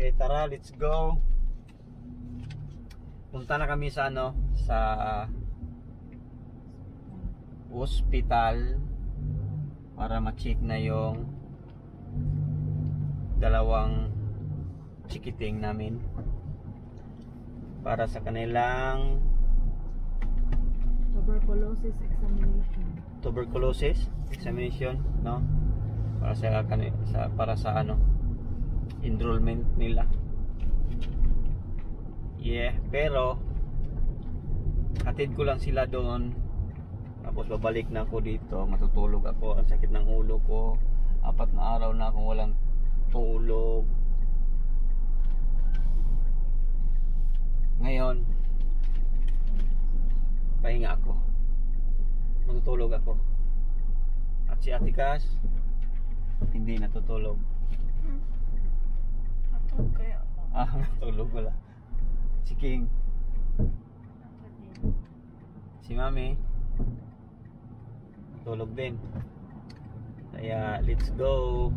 Okay, tara, let's go. Punta na kami sa ano, sa hospital para ma-check na yung dalawang chikiting namin para sa kanilang Tuberculosis examination. tuberculosis examination, no? Para sa, kani- sa para sa ano enrollment nila. Yeah, pero hatid ko lang sila doon. Tapos babalik na ako dito, matutulog ako. Ang sakit ng ulo ko. Apat na araw na akong walang tulog. Ngayon, pahinga ako. Matutulog ako. At si Ate hindi natutulog. Atog kaya ako. Ah, wala. Si King, si Mami, natulog din. Kaya, let's go!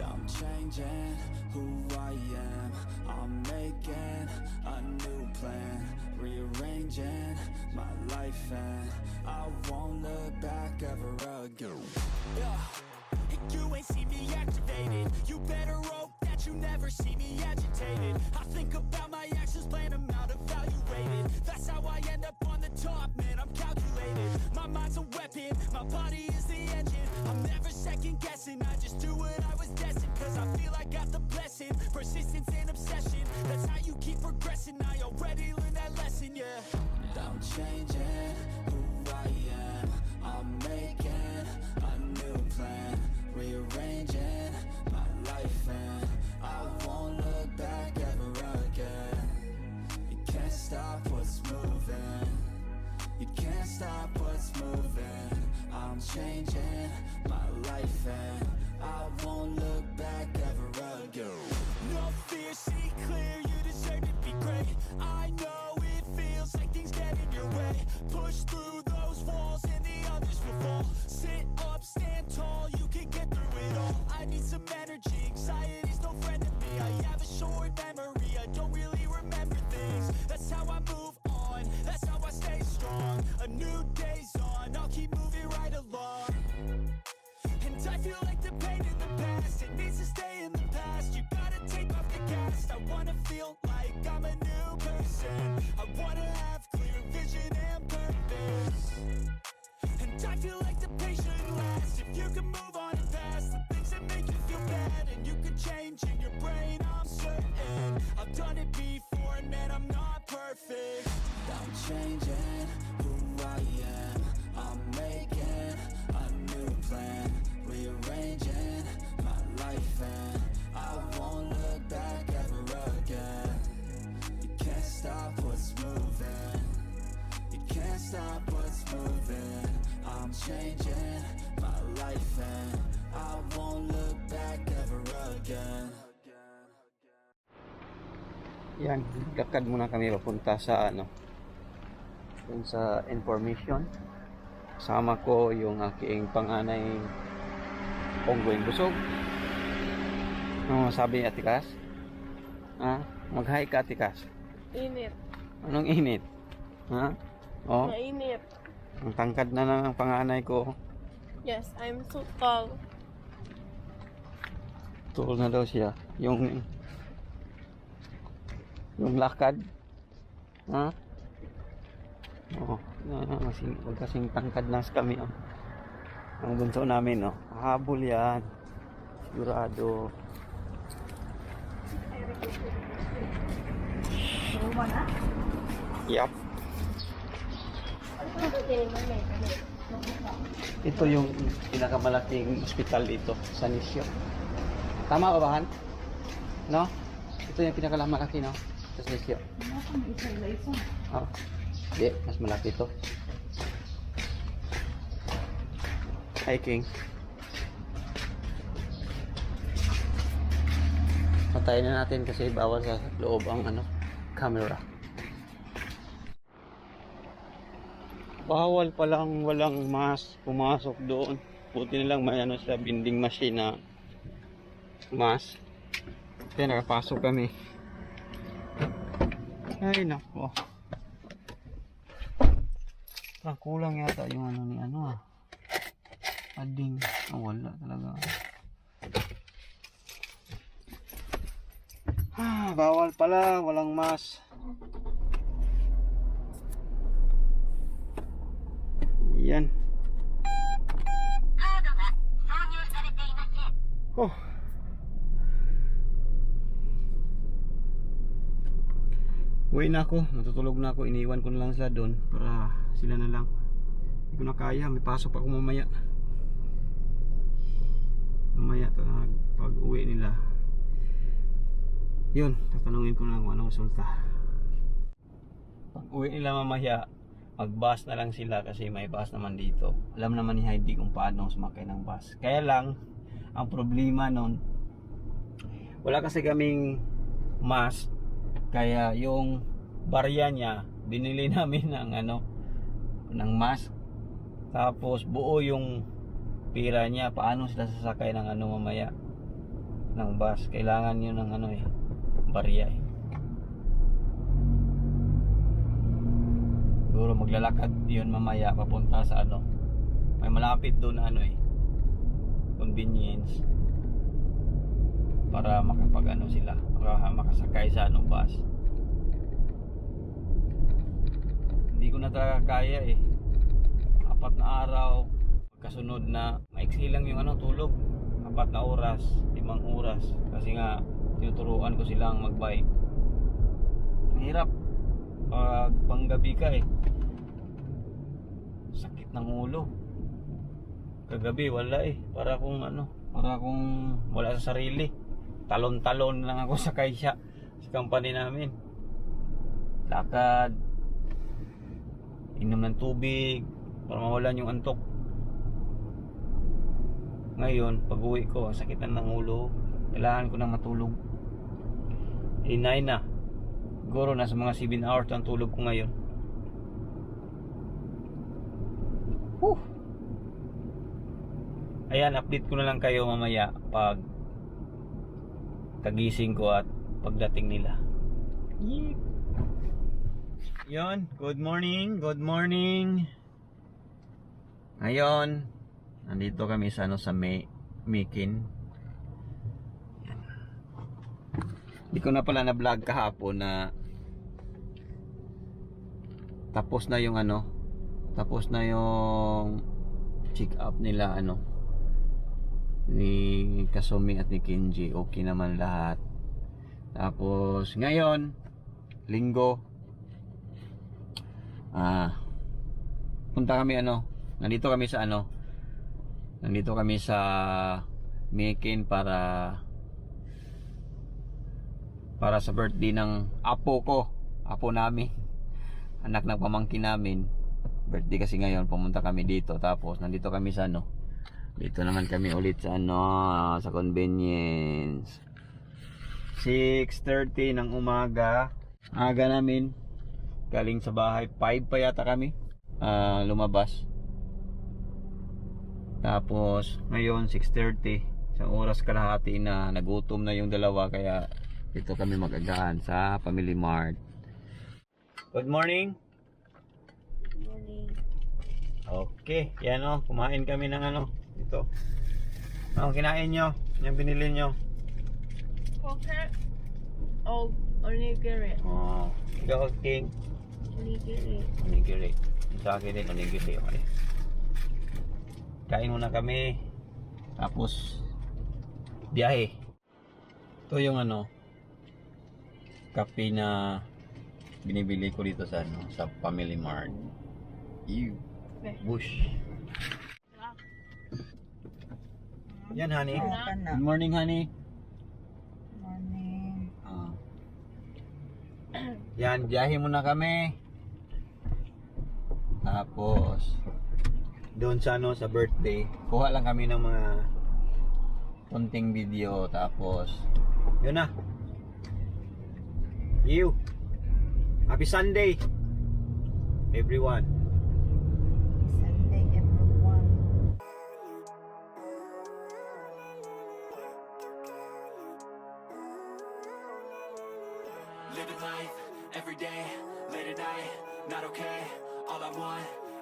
I'm changing who I am. I'm making plan, rearranging my life, and I won't look back ever again. Yeah. You ain't see me activated. You better hope that you never see me agitated. I think about my actions, plan them out, evaluated. That's how I end up on the top, man. I'm calculated. My mind's a weapon, my body is the engine. I'm never second guessing. I just do what I was destined. Cause I feel I got the blessing. Persistence and obsession. That's how you keep progressing. Stop what's moving. I'm changing my life, and I won't look back ever again. No fear, see clear, you deserve to be great. I know it feels like things get in your way. Push through those walls and the others will fall. Sit up, stand tall, you can get through it all. I need some energy, anxiety's no friend to me. I have a short memory, anticipated Yan, lakad muna kami papunta sa ano, dun sa information. Kasama ko yung aking panganay Ponggoing Busog. Ano sabi ni Ate Kas? Ha? Mag-hi ka Ate Kas. Init. Anong init? Ha? Oh, Mainit. ang tangkad na ng panganay ko. Yes, I'm so tall. Tuol na daw siya. Yung yung lakad. Ha? Oh, kasing, kasing tangkad na kami. Oh. Ang bunso namin, oh. Habol yan. Sigurado. Yup. Ito yung pinakamalaking ospital dito sa Nisyo. Tama ba, Han? No? Ito yung pinakamalaki, no? Sa Nisyo. Oh. Hindi, mas malaki to. Hi, King. Patayin na natin kasi bawal sa loob ang ano, camera. Bawal palang walang mask pumasok doon. Buti na lang may ano sa vending machine na mask. Kaya nakapasok kami. Ay nako. Ah, kulang yata yung ano ni ano ah. Ading. Oh, wala talaga. Ah, bawal pala, walang mas. Yan. Oh. Uwi na ako, matutulog na ako, iniwan ko na lang sila doon para sila na lang. Hindi ko na kaya, may pasok pa ako mamaya. Mamaya ta- pag uwi nila. Yun, tatanungin ko na kung anong resulta. Uwi nila mamaya, mag-bus na lang sila kasi may bus naman dito. Alam naman ni Heidi kung paano sumakay ng bus. Kaya lang, ang problema nun, wala kasi kaming mask kaya yung barya niya, binili namin ng ano, ng mask. Tapos buo yung pira niya. Paano sila sasakay ng ano mamaya? Ng bus. Kailangan yun ng ano eh, barya eh. Siguro maglalakad yun mamaya papunta sa ano. May malapit doon ano eh. Convenience para makapag ano sila maka- makasakay sa anong bus. Hindi ko na talaga kaya eh. Apat na araw kasunod na maiksi lang yung ano tulog. Apat na oras limang oras. Kasi nga tinuturuan ko silang magbike. Hirap. Pag panggabi ka eh. Sakit ng ulo. Kagabi wala eh. Para kung ano para kung wala sa sarili talon-talon lang ako sa kaisya sa company namin. Lakad. Inom ng tubig para mawalan yung antok. Ngayon pag uwi ko sakit na ng ulo. Kailangan ko na matulog. Inay na. Siguro nasa mga 7 hours ang tulog ko ngayon. Whew. ayan update ko na lang kayo mamaya pag kagising ko at pagdating nila. Yon, good morning, good morning. Ngayon, nandito kami sa ano sa May, Mikin. Yan. Hindi ko na pala na vlog kahapon na tapos na yung ano, tapos na yung check up nila ano, ni Kasumi at ni Kenji okay naman lahat. Tapos ngayon linggo ah punta kami ano nandito kami sa ano nandito kami sa Mekin para para sa birthday ng apo ko apo namin anak ng pamangkin namin. Birthday kasi ngayon pumunta kami dito. Tapos nandito kami sa ano dito naman kami ulit sa ano, sa convenience. 6.30 ng umaga. Aga namin. Galing sa bahay. 5 pa yata kami. ah, lumabas. Tapos, ngayon 6.30. Isang oras kalahati na. Nagutom na yung dalawa. Kaya dito kami magagaan sa Family Mart. Good morning. Morning. Okay, yan o. Kumain kami ng ano. Ito. Ano kinain nyo? Yung binili nyo? Poker. Oh, onigiri. Oh, ikaw king. Onigiri. Onigiri. Sa akin din, onigiri. Okay. Kain muna kami. Tapos, biyahe. Ito yung ano, kape na binibili ko dito sa ano, sa Family Mart. Ew. Bush. Yan, honey. Good morning, honey. Morning. Ah. Yan, biyahe muna kami. Tapos, doon sa ano, sa birthday, kuha lang kami ng mga konting video. Tapos, yun na. You. Happy Sunday, everyone. Living life, every day, late at night, not okay. All I want,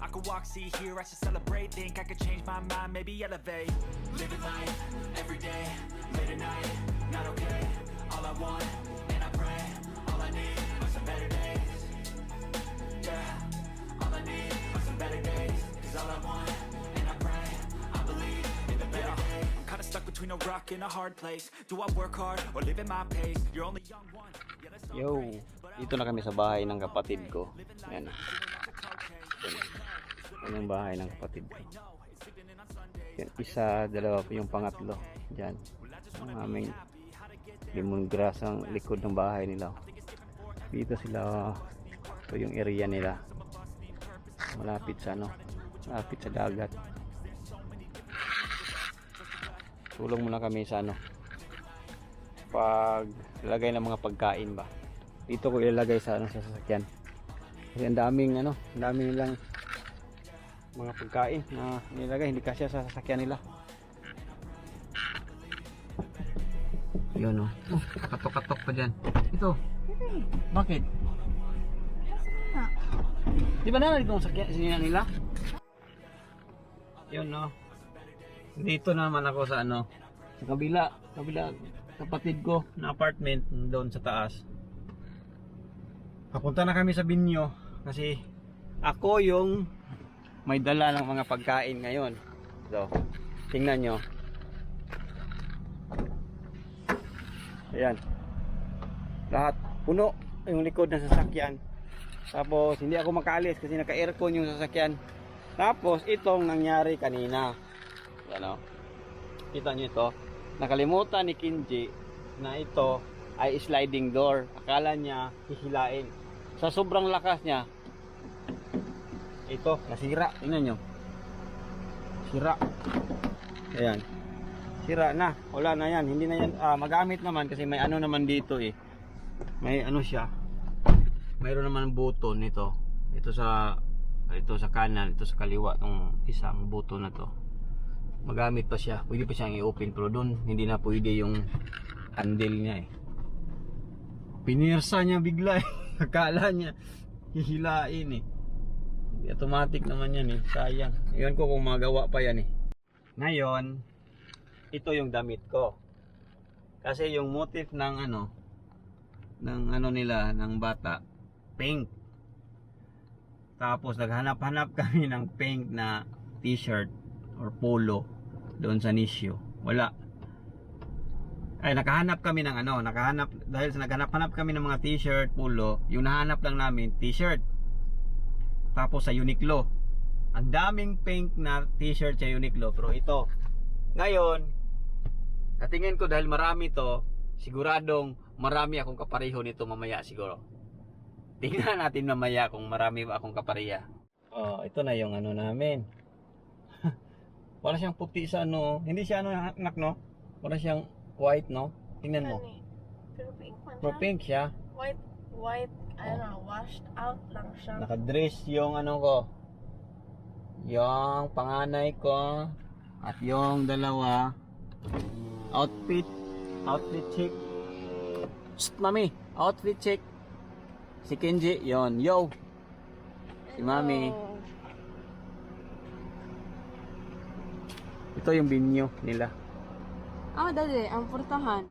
I could walk, see, hear, I should celebrate. Think I could change my mind, maybe elevate. Living life every day, late at night, not okay. All I want, and I pray, all I need are some better days. Yeah, all I need are some better days. Cause all I want, and I pray, I believe in the better days. I'm kinda stuck between a rock and a hard place. Do I work hard or live at my pace? You're only young one. Yeah, Yo, great, but I dito na kami sa bahay ng kapatid ko. Yan. Yan yung bahay ng kapatid ko. Yan, isa, dalawa, yung pangatlo. Diyan. Ang aming lemongrass ang likod ng bahay nila. Dito sila, ito yung area nila. Malapit sa ano, malapit sa dagat. Tulong muna kami sa ano, pag lagay ng mga pagkain ba dito ko ilalagay sa ano sa sasakyan kasi ang daming ano ang daming nilang mga pagkain na nilagay hindi kasya sa sasakyan nila. Yun oh, oh katok-katok pa dyan. Ito. Bakit? Di ba na itong sakyan sinina nila? Yun no dito naman ako sa ano sa kabila kabila kapatid ko na apartment doon sa taas. Papunta na kami sa Binyo kasi ako yung may dala ng mga pagkain ngayon. So tingnan nyo. Ayan. Lahat puno yung likod ng sasakyan. Tapos hindi ako makaalis kasi naka aircon yung sasakyan. Tapos itong nangyari kanina. Yan o kita nyo ito. Nakalimutan ni Kinji na ito ay sliding door. Akala niya hihilain. Sa sobrang lakas niya, ito, nasira. Tingnan nyo. Sira. Ayan. Sira na. Wala na yan. Hindi na yan. Ah, magamit naman kasi may ano naman dito eh. May ano siya. Mayroon naman button nito. Ito sa ito sa kanan, ito sa kaliwa tong isang button na to magamit pa siya. Pwede pa siyang i-open pero doon hindi na pwede yung handle niya eh. Pinirsa niya bigla eh. Akala niya hihilain eh. Automatic naman yan eh. Sayang. Iyon ko kung magawa pa yan eh. Ngayon, ito yung damit ko. Kasi yung motif ng ano ng ano nila ng bata pink. Tapos naghanap-hanap kami ng pink na t-shirt or polo doon sa Nisyo. Wala. Ay, nakahanap kami ng ano, nakahanap, dahil sa naghanap-hanap kami ng mga t-shirt, polo, yung nahanap lang namin, t-shirt. Tapos sa Uniqlo. Ang daming pink na t-shirt sa Uniqlo, pero ito. Ngayon, natingin ko dahil marami to, siguradong marami akong kapareho nito mamaya siguro. Tingnan natin mamaya kung marami ba akong kapareha. Oh, ito na yung ano namin. Wala siyang puti sa ano. Hindi siya ano anak no? Wala siyang white no? Tingnan mo. Honey. Pero pink siya. pink siya. White, white, know, washed out lang siya. Nakadress yung ano ko. Yung panganay ko. At yung dalawa. Outfit. Outfit check. Shh, mami. Outfit check. Si Kenji. Yon. Yo. Si mami. Oh. Ito yung binyo nila. Ah, dali, ang portahan.